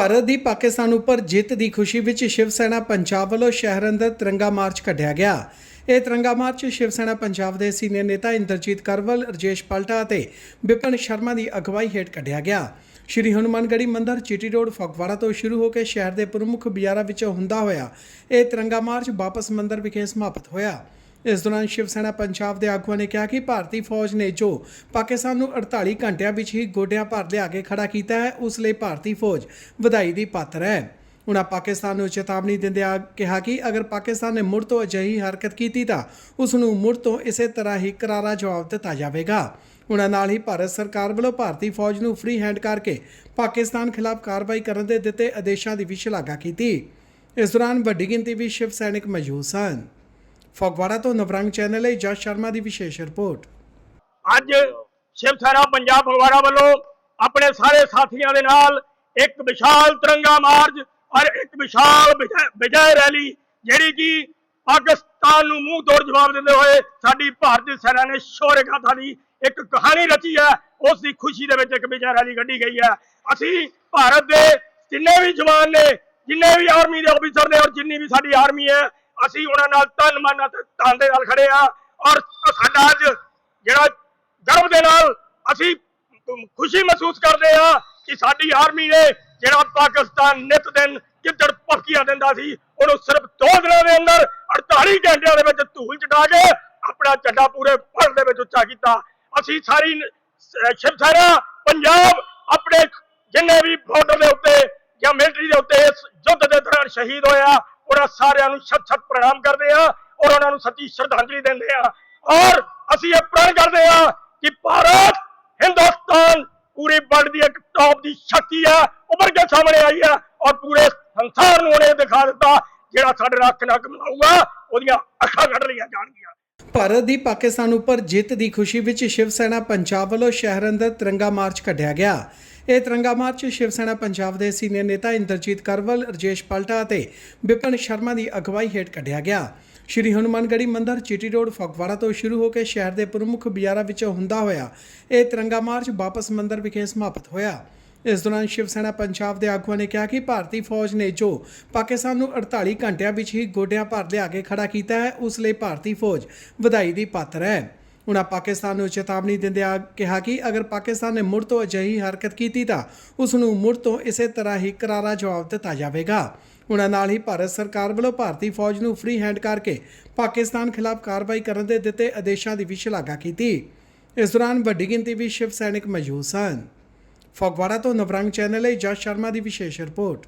ਭਾਰਤ ਦੀ ਪਾਕਿਸਤਾਨ ਉੱਪਰ ਜਿੱਤ ਦੀ ਖੁਸ਼ੀ ਵਿੱਚ ਸ਼ਿਵ ਸੈਨਾ ਪੰਜਾਬ ਵੱਲੋਂ ਸ਼ਹਿਰ ਅੰਦਰ ਤਿਰੰਗਾ ਮਾਰਚ ਕੱਢਿਆ ਗਿਆ। ਇਹ ਤਿਰੰਗਾ ਮਾਰਚ ਸ਼ਿਵ ਸੈਨਾ ਪੰਜਾਬ ਦੇ ਸੀਨੀਅਰ ਨੇਤਾ ਇੰਦਰਜੀਤ ਕਰਵਲ ਰਜੇਸ਼ ਪਲਟਾ ਅਤੇ ਵਿਪਨ ਸ਼ਰਮਾ ਦੀ ਅਗਵਾਈ ਹੇਠ ਕੱਢਿਆ ਗਿਆ। ਸ਼੍ਰੀ ਹਨੂਮਾਨਗੜ੍ਹੀ ਮੰਦਿਰ, ਚਿੱਟੀ ਰੋਡ, ਫਗਵਾੜਾ ਤੋਂ ਸ਼ੁਰੂ ਹੋ ਕੇ ਸ਼ਹਿਰ ਦੇ ਪ੍ਰਮੁੱਖ ਬਾਜ਼ਾਰਾਂ ਵਿੱਚੋਂ ਹੁੰਦਾ ਹੋਇਆ ਇਹ ਤਿਰੰਗਾ ਮਾਰਚ ਵਾਪਸ ਮੰਦਿਰ ਵਿਖੇ ਸਮਾਪਤ ਹੋਇਆ। ਇਸ ਦੌਰਾਨ ਸ਼ਿਵ ਸੈਨਾ ਪੰਜਾਬ ਦੇ ਆਗੂਆਂ ਨੇ ਕਿਹਾ ਕਿ ਭਾਰਤੀ ਫੌਜ ਨੇ ਜੋ ਪਾਕਿਸਤਾਨ ਨੂੰ 48 ਘੰਟਿਆਂ ਵਿੱਚ ਹੀ ਗੋਡਿਆਂ ਭਰ ਲਿਆ ਕੇ ਖੜਾ ਕੀਤਾ ਹੈ, ਉਸ ਲਈ ਭਾਰਤੀ ਫੌਜ ਵਧਾਈ ਦੀ ਪਾਤਰ ਹੈ। ਉਹਨਾਂ ਪਾਕਿਸਤਾਨ ਨੂੰ ਚੇਤਾਵਨੀ ਦਿੰਦਿਆਂ ਕਿਹਾ ਕਿ ਅਗਰ ਪਾਕਿਸਤਾਨ ਨੇ ਮੁੜ ਤੋਂ ਅਜਿਹੀ ਹਰਕਤ ਕੀਤੀ ਤਾਂ ਉਸ ਨੂੰ ਮੁੜ ਤੋਂ ਇਸੇ ਤਰ੍ਹਾਂ ਹੀ ਕਰਾਰਾ ਜਵਾਬ ਦਿੱਤਾ ਜਾਵੇਗਾ। ਉਹਨਾਂ ਨਾਲ ਹੀ ਭਾਰਤ ਸਰਕਾਰ ਵੱਲੋਂ ਭਾਰਤੀ ਫੌਜ ਨੂੰ ਫ੍ਰੀ ਹੈਂਡ ਕਰਕੇ ਪਾਕਿਸਤਾਨ ਖਿਲਾਫ ਕਾਰਵਾਈ ਕਰਨ ਦੇ ਦਿੱਤੇ ਆਦੇਸ਼ਾਂ ਦੀ ਵੀ ਸ਼ਲਾਘਾ ਕੀਤੀ। ਇਸ ਦੌਰਾਨ ਵੱਡੀ ਗਿਣਤੀ ਵਿੱਚ ਸ਼ਿਵ ਸੈਨਿਕ ਮੌਜੂਦ ਸਨ। ਫਗਵਾੜਾ ਤੋਂ ਨਵਰੰਗ ਚੈਨਲ ਲਈ ਜਸ ਸ਼ਰਮਾ ਦੀ ਵਿਸ਼ੇਸ਼ ਰਿਪੋਰਟ। ਅੱਜ ਸ਼ਿਵ ਸੈਨਾ ਪੰਜਾਬ ਫਗਵਾੜਾ ਵੱਲੋਂ ਆਪਣੇ ਸਾਰੇ ਸਾਥੀਆਂ ਦੇ ਨਾਲ ਇੱਕ ਵਿਸ਼ਾਲ ਤਿਰੰਗਾ ਮਾਰਚ ਔਰ ਇੱਕ ਵਿਸ਼ਾਲ ਵਿਜੈ ਰੈਲੀ ਜਿਹੜੀ ਕਿ ਪਾਕਿਸਤਾਨ ਨੂੰ ਮੂੰਹ ਤੋੜ ਜਵਾਬ ਦਿੰਦੇ ਹੋਏ ਸਾਡੀ ਭਾਰਤੀ ਸੈਨਾ ਨੇ ਸ਼ੌਰਯ ਗਾਥਾ ਦੀ ਇੱਕ ਕਹਾਣੀ ਰਚੀ ਹੈ। ਉਸ ਦੀ ਖੁਸ਼ੀ ਦੇ ਵਿੱਚ ਇੱਕ ਵਿਜੈ ਰੈਲੀ ਕੱਢੀ ਗਈ ਹੈ। ਅਸੀਂ ਭਾਰਤ ਦੇ ਜਿੰਨੇ ਵੀ ਜਵਾਨ ਨੇ, ਜਿੰਨੇ ਵੀ ਆਰਮੀ ਦੇ ਅਫਸਰ ਨੇ ਔਰ ਜਿੰਨੀ ਵੀ ਸਾਡੀ ਆਰਮੀ ਹੈ ਅਸੀਂ ਉਹਨਾਂ ਨਾਲ ਤਨ ਮਨ ਅਤੇ ਧਨ ਦੇ ਨਾਲ ਖੜੇ ਆ ਔਰ ਸਾਡਾ ਅੱਜ ਜਿਹੜਾ ਗਰਵ ਦੇ ਨਾਲ ਅਸੀਂ ਖੁਸ਼ੀ ਮਹਿਸੂਸ ਕਰਦੇ ਆ ਕਿ ਸਾਡੀ ਆਰਮੀ ਨੇ ਜਿਹੜਾ ਪਾਕਿਸਤਾਨ ਨਿਤ ਦਿਨ ਕਿੱਦੜ ਪੱਕੀਆਂ ਦਿੰਦਾ ਸੀ, ਉਹਨੂੰ ਸਿਰਫ ਦੋ ਦਿਨਾਂ ਦੇ ਅੰਦਰ 48 ਘੰਟਿਆਂ ਦੇ ਵਿੱਚ ਧੂਲ ਚਟਾ ਕੇ ਆਪਣਾ ਚੱਡਾ ਪੂਰੇ ਫਲ ਦੇ ਵਿੱਚ ਉੱਚਾ ਕੀਤਾ। ਅਸੀਂ ਸਾਰੀ ਸ਼ਿਵ ਸੈਨਾ, ਪੰਜਾਬ ਆਪਣੇ ਜਿੰਨੇ ਵੀ ਬਾਰਡਰ ਦੇ ਉੱਤੇ ਜਾਂ ਮਿਲਟਰੀ ਦੇ ਉੱਤੇ ਇਸ ਯੁੱਧ ਦੇ ਦੌਰਾਨ ਸ਼ਹੀਦ ਹੋਇਆ ਉਹਨਾਂ ਸਾਰਿਆਂ ਨੂੰ ਸ਼ਤ ਸ਼ਤ ਪ੍ਰਣਾਮ ਕਰਦੇ ਆ ਔਰ ਉਹਨਾਂ ਨੂੰ ਸੱਚੀ ਸ਼ਰਧਾਂਜਲੀ ਦਿੰਦੇ ਆ। ਔਰ ਅਸੀਂ ਇਹ ਪ੍ਰਣ ਕਰਦੇ ਆ ਕਿ ਭਾਰਤ, ਹਿੰਦੁਸਤਾਨ ਪੂਰੀ ਵਰਲਡ ਦੀ ਇੱਕ ਟੌਪ ਦੀ ਸ਼ਕਤੀ ਆ ਉੱਭਰ ਕੇ ਸਾਹਮਣੇ ਆਈ ਆ ਔਰ ਪੂਰੇ ਸੰਸਾਰ ਨੂੰ ਉਹਨੇ ਦਿਖਾ ਦਿੱਤਾ, ਜਿਹੜਾ ਸਾਡੇ ਨਾਲ ਅੱਖ ਨੱਕ ਉਹਦੀਆਂ ਅੱਖਾਂ ਕੱਢ ਲਈਆਂ ਜਾਣਗੀਆਂ। ਭਾਰਤ ਦੀ ਪਾਕਿਸਤਾਨ ਉੱਪਰ ਜਿੱਤ ਦੀ ਖੁਸ਼ੀ ਵਿੱਚ ਸ਼ਿਵ ਸੈਨਾ ਪੰਜਾਬ ਵੱਲੋਂ ਸ਼ਹਿਰ ਅੰਦਰ ਤਿਰੰਗਾ ਮਾਰਚ ਕੱਢਿਆ ਗਿਆ। ਇਹ ਤਿਰੰਗਾ ਮਾਰਚ ਸ਼ਿਵ ਸੈਨਾ ਪੰਜਾਬ ਦੇ ਸੀਨੀਅਰ ਨੇਤਾ ਇੰਦਰਜੀਤ ਕਰਵਲ, ਰਜੇਸ਼ ਪਲਟਾ ਅਤੇ ਵਿਪਨ ਸ਼ਰਮਾ ਦੀ ਅਗਵਾਈ ਹੇਠ ਕੱਢਿਆ ਗਿਆ। ਸ਼੍ਰੀ ਹਨੂਮਾਨਗੜ੍ਹੀ ਮੰਦਿਰ, ਚਿੱਟੀ ਰੋਡ, ਫਗਵਾੜਾ ਤੋਂ ਸ਼ੁਰੂ ਹੋ ਕੇ ਸ਼ਹਿਰ ਦੇ ਪ੍ਰਮੁੱਖ ਬਾਜ਼ਾਰਾਂ ਵਿੱਚੋਂ ਹੁੰਦਾ ਹੋਇਆ ਇਹ ਤਿਰੰਗਾ ਮਾਰਚ ਵਾਪਸ ਮੰਦਿਰ ਵਿਖੇ ਸਮਾਪਤ ਹੋਇਆ। ਇਸ ਦੌਰਾਨ ਸ਼ਿਵ ਸੈਨਾ ਪੰਜਾਬ ਦੇ ਆਗੂਆਂ ਨੇ ਕਿਹਾ ਕਿ ਭਾਰਤੀ ਫੌਜ ਨੇ ਜੋ ਪਾਕਿਸਤਾਨ ਨੂੰ 48 ਘੰਟਿਆਂ ਵਿੱਚ ਹੀ ਗੋਡਿਆਂ ਭਰ ਲਿਆ ਕੇ ਖੜਾ ਕੀਤਾ ਹੈ, ਉਸ ਲਈ ਭਾਰਤੀ ਫੌਜ ਵਧਾਈ ਦੀ ਪਾਤਰ ਹੈ। ਉਨ੍ਹਾਂ ਪਾਕਿਸਤਾਨ ਨੂੰ ਚੇਤਾਵਨੀ ਦਿੰਦਿਆਂ ਕਿਹਾ ਕਿ ਅਗਰ ਪਾਕਿਸਤਾਨ ਨੇ ਮੁੜ ਤੋਂ ਅਜਿਹੀ ਹਰਕਤ ਕੀਤੀ ਤਾਂ ਉਸ ਨੂੰ ਮੁੜ ਤੋਂ ਇਸੇ ਤਰ੍ਹਾਂ ਹੀ ਕਰਾਰਾ ਜਵਾਬ ਦਿੱਤਾ ਜਾਵੇਗਾ। ਉਹਨਾਂ ਨਾਲ ਹੀ ਭਾਰਤ ਸਰਕਾਰ ਵੱਲੋਂ ਭਾਰਤੀ ਫੌਜ ਨੂੰ ਫ੍ਰੀ ਹੈਂਡ ਕਰਕੇ ਪਾਕਿਸਤਾਨ ਖਿਲਾਫ ਕਾਰਵਾਈ ਕਰਨ ਦੇ ਦਿੱਤੇ ਆਦੇਸ਼ਾਂ ਦੀ ਵੀ ਸ਼ਲਾਘਾ ਕੀਤੀ। ਇਸ ਦੌਰਾਨ ਵੱਡੀ ਗਿਣਤੀ ਵਿੱਚ ਸ਼ਿਵ ਸੈਨਿਕ ਮੌਜੂਦ ਸਨ। ਫਗਵਾੜਾ ਤੋਂ ਨਵਰੰਗ ਚੈਨਲ ਲਈ ਜਸ ਸ਼ਰਮਾ ਦੀ ਵਿਸ਼ੇਸ਼ ਰਿਪੋਰਟ।